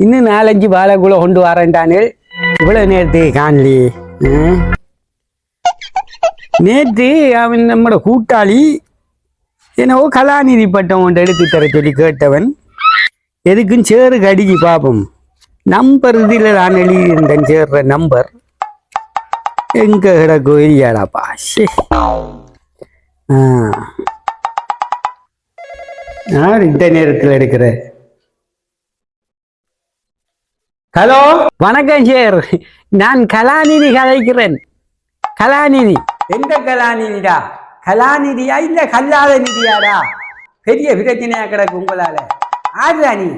இன்னும் நாலஞ்சு வாழைக்குள்ள கொண்டு வரேன்டானே இவ்வளவு நேரத்துக்கு காணலி நேற்று அவன் நம்மட கூட்டாளி என்னவோ கலாநிதி பட்டம் ஒன்று எடுத்து தர சொல்லி கேட்டவன் எதுக்கும் சேரு கடிக்கு பார்ப்போம் நம்பர் இதில் நான் எழுதியிருந்தேன் சேர்ற நம்பர் எங்க கிடக்கு இல்லையாடாப்பா ஷே ஆ இந்த நேரத்தில் எடுக்கிறேன் ஹலோ வணக்கம் சார். நான் கலாநிதி கலைக்கிறேன். கலாநிதி. எந்த கலாநிதிடா? கலாநிதியா இல்ல கல்லாத நிதியாடா? பெரிய பிரச்சனையா கிடக்கு உங்களால. ஆறுதா நீ.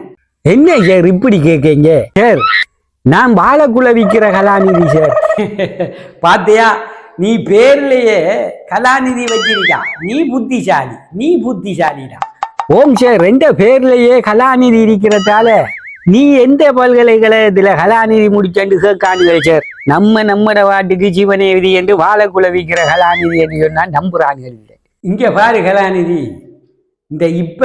என்ன சார் இப்படி கேட்கீங்க சார் நான் வாழைக்குள்ள விற்கிற கலாநிதி சார். பாத்தியா நீ பேர்லயே கலாநிதி வச்சிருக்கா. நீ புத்திசாலி. நீ புத்திசாலிடா. ஓம் சார் ரெண்ட பேர்லயே கலாநிதி இருக்கிறதால. நீ எந்த பல்கலைக்கழகத்துல கலாநிதி முடிச்சண்டு கேட்கானுங்கள் சார் நம்ம நம்மட வாட்டுக்கு ஜீவனை விதி என்று வாழைக்குள்ள விற்கிற கலாநிதி என்று சொன்னா நம்புறானுகள் இல்லை. இங்க பாரு கலாநிதி. இந்த இப்ப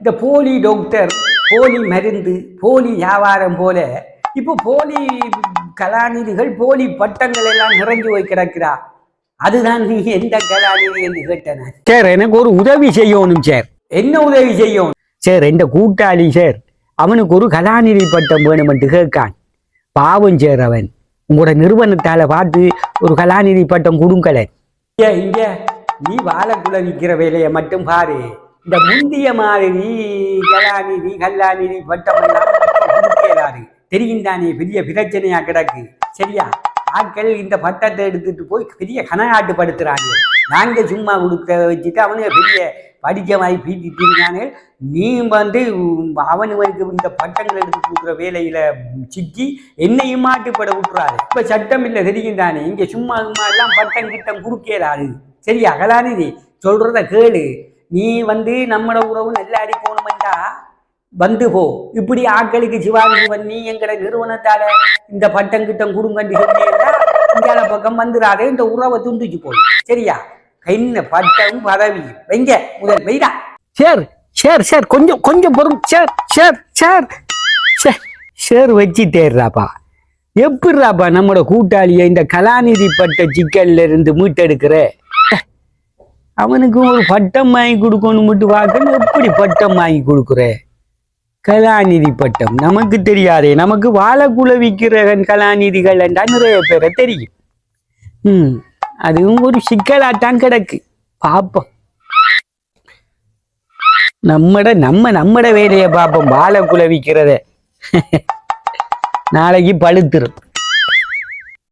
இந்த போலி டாக்டர் போலி மருந்து போலி வியாபாரம் போல இப்போ போலி கலாநிதிகள் போலி பட்டங்கள் எல்லாம் நிறைஞ்சு போய் கிடக்கிறா. அதுதான் நீ எந்த கலாநிதி என்று கேட்டன சார் எனக்கு ஒரு உதவி செய்யணும் சார். என்ன உதவி செய்யும் சார் எந்த கூட்டாளி சார்? அவனுக்கு ஒரு கலாநிதி பட்டம் வேணுமென்று கேட்கான். பாவம் சேரவன் உங்களோட நிறுவனத்தால பார்த்து ஒரு கலாநிதி பட்டம் கொடுங்களேன். இங்க நீ வாழக்குள்ள நிற்கிற வேலையை மட்டும் பாரு. இந்த முந்திய மாதிரி கலாநிதி கல்லாநிதி பட்டம் எல்லாம் கொடுக்கிறாரு தெரியும் தானே பெரிய பிரச்சனையா கிடக்கு. சரியா? ஆட்கள் இந்த பட்டத்தை எடுத்துட்டு போய் பெரிய கனகாட்டு படுத்துறாங்க நாங்க சும்மா கொடுக்க வச்சுட்டு அவனுக்கு பெரிய படிக்கமாய் பீட்டிட்டு இருக்காங்க நீ வந்து அவனுக்கு இந்த பட்டங்கள் எடுத்து கொடுக்குற வேலையில சிக்கி என்னையும் மாட்டுப்பட விட்டுறாரு இப்ப சட்டம் இல்லை தெரியும் தானே? இங்க சும்மா சும்மா எல்லாம் பட்டம் கிட்டம் கொடுக்கிறாரு சரி கலாநிதி சொல்றத கேளு. நீ வந்து நம்மட உறவு நல்லா அடிக்கணுமெண்டா வந்து போ. இப்படி ஆட்களுக்கு சிவாஜி பண்ணி எங்கட நிறுவனத்தால இந்த பட்டம் கிட்டம் கொடுங்கன்னு சொன்னீங்கன்னா இந்தியால பக்கம் வந்துடாதே இந்த உறவை துண்டிச்சு போய் சரியா? என்ன பட்டம் பதவி. வைங்க முதல் வைடா சார் சார் சார். கொஞ்சம் கொஞ்சம் பொறும். Sir sir sir. Sir sir வச்சுட்டேர்றாப்பா எப்படிறாப்பா நம்மளோட கூட்டாளியை இந்த கலாநிதி பட்ட சிக்கல்ல இருந்து மீட்டெடுக்கிற? அவனுக்கு ஒரு பட்டம் வாங்கி கொடுக்கணும் மட்டும் பார்க்கணும். எப்படி பட்டம் வாங்கி கொடுக்குற? கலாநிதி பட்டம் நமக்கு தெரியாதே. நமக்கு வாழைக்குள்ள விற்கிற கலாநிதிகள் என்றா நிறைய பேரை தெரியும். ம். அதுவும் ஒரு சிக்கலாத்தான் கிடக்கு. பார்ப்போம் நம்மட நம்ம நம்மட வேலையை பார்ப்போம் வாழை குலவிக்கிறத நாளைக்கு பழுத்துரும்.